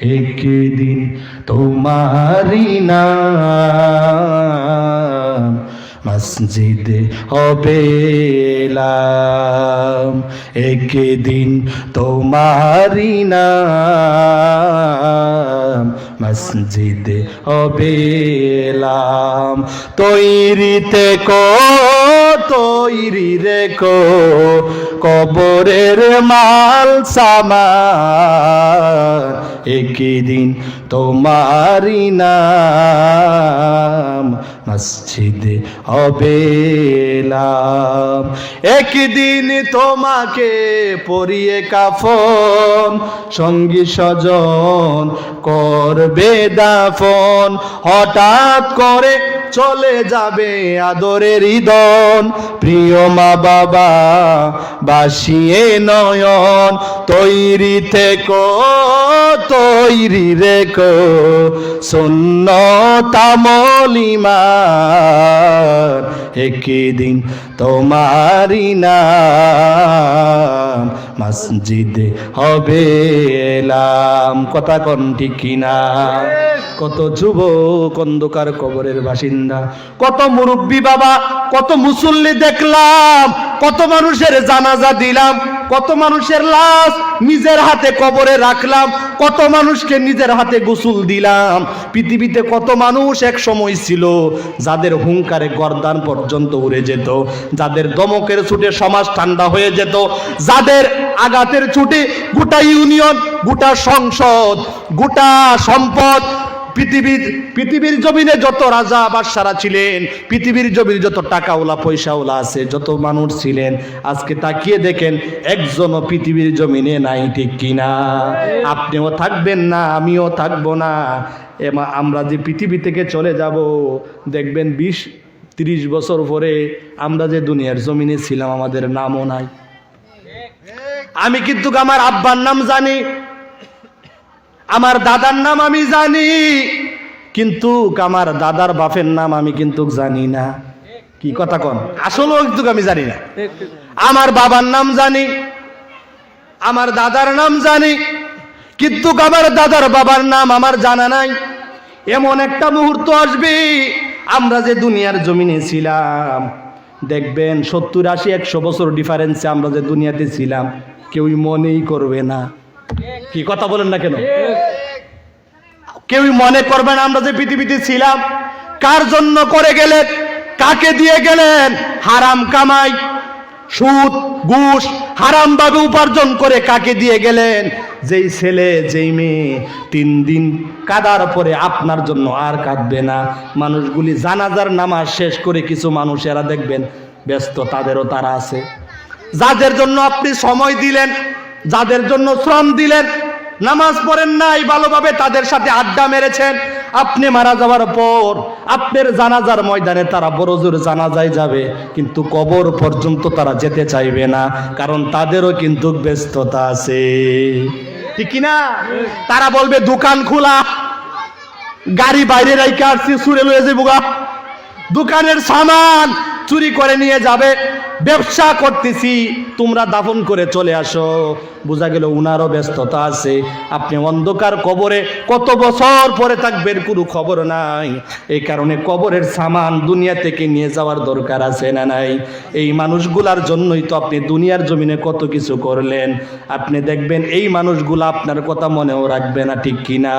একদিন তোমারি নাম মসজিদে হবে এলাম। একদিন তোমারি নাম মসজিদে হবে এলাম। তৈরিতে কো তৈরি রেখো, কবরের মাল সামান একদিন তোমারি নাম মসজিদে অবেলাম। একদিন তোমাকে পরিয়ে কাফন, সঙ্গী স্বজন করবে দাফন হঠাৎ করে চলে যাবে আদরের ইদন প্রিয় মা বাবা, বাসিয়ে নয়ন, তৈরি থেকো, তৈরি রেখো শূন্য তামলিমা একদিন তোমারি নাম মসজিদে হবে এলাম। কথা কন ঠিক কিনা? কত যুব অন্ধকার কবরের বাসিন্দা, কত মুরব্বী বাবা, কত মুসল্লি দেখলাম, কত মানুষের জানাজা দিলাম কত মানুষের লাশ নিজের হাতে কবরে রাখলাম, কত মানুষকে নিজের হাতে গোসল দিলাম। পৃথিবীতে কত মানুষ এক সময় ছিল যাদের হুঙ্কারে গর্দান পর্যন্ত উড়ে যেত, যাদের দমকের ছুটে সমাজ ঠান্ডা হয়ে যেত, যাদের আঘাতের ছুটে গোটা ইউনিয়ন, গোটা সংসদ, গোটা সম্পদ পৃথিবীর পৃথিবীর জমিনে যত রাজা বাদশারা ছিলেন, পৃথিবীর জমির যত টাকাওয়ালা, পয়সাওয়ালা আছে, যত মানুষ ছিলেন, আজকে তাকিয়ে দেখেন একজনও পৃথিবীর জমিনে নাই, ঠিক কিনা? আপনিও থাকবেন না, আমিও থাকব না। এমা, আমরা যে পৃথিবী থেকে চলে যাব, দেখবেন বিশ, তিরিশ বছর পরে আমরা যে দুনিয়ার জমিনে ছিলাম, আমাদের নামও নাই। আমি কিন্তু আমার আব্বার নাম জানি আমার দাদার নাম আমি জানি, কিন্তু আমার দাদার বাপের নাম আমি কিন্তু জানি না। কি কথা কন? আসলেও কিন্তু আমি জানি না। আমার বাবার নাম জানি, আমার দাদার নাম জানি, কিন্তু আমার দাদার বাবার নাম আমার জানা নাই। এমন একটা মুহূর্ত আসবে, আমরা যে দুনিয়ার জমিনে ছিলাম, দেখবেন সত্তর আশি একশো বছর ডিফারেন্সে আমরা যে দুনিয়াতে ছিলাম, কেউই মনেই করবে না। কি কথা বলেন না কেন? কেউই মনে করবে না আমরা যে পৃথিবীতে ছিলাম। কার জন্য করে গেলেন? কাকে দিয়ে গেলেন? হারাম কামাই, সুদ, ঘুষ হারাম ভাবে উপার্জন করে কাকে দিয়ে গেলেন? যেই ছেলে, যেই মেয়ে, তিন দিন কাদার পরে আপনার জন্য আর কাঁদবে না। মানুষগুলি জানাজার নামাজ শেষ করে কিছু মানুষেরা দেখবেন, ব্যস্ত তাদেরও তারা আছে। যাদের জন্য আপনি সময় দিলেন, যাদের জন্য শ্রম দিলেন নামাজ পড়েন নাই, ভালোভাবে তাদের সাথে আড্ডা মেরেছেন। আপনি মারা যাওয়ার পর আপনার জানাজার ময়দানে তারা বড় জোর জানাজায় যাবে, কিন্তু কবর পর্যন্ত তারা যেতে চাইবে না, কারণ তাদেরও কিন্তু ব্যস্ততা আছে। ঠিক না তারা বলবে, দোকান খোলা, গাড়ি বাইরে রাইকে আসছি, সুরে লয়ে যাব দোকানের সামান চুরি করে নিয়ে যাবে, ব্যবসা করতেছি, তোমরা দাফন করে চলে আসো। বোঝা গেল উনারও ব্যস্ততা আছে। আপনি অন্ধকার কবরে কত বছর পরে থাকবেন কোনো খবর নাই। এই কারণে কবরের সামান দুনিয়া থেকে নিয়ে যাওয়ার দরকার আছে না নাই? এই মানুষগুলার জন্যই তো আপনি দুনিয়ার জমিনে কত কিছু করলেন। আপনি দেখবেন এই মানুষগুলো আপনার কথা মনেও রাখবে না, ঠিক কিনা?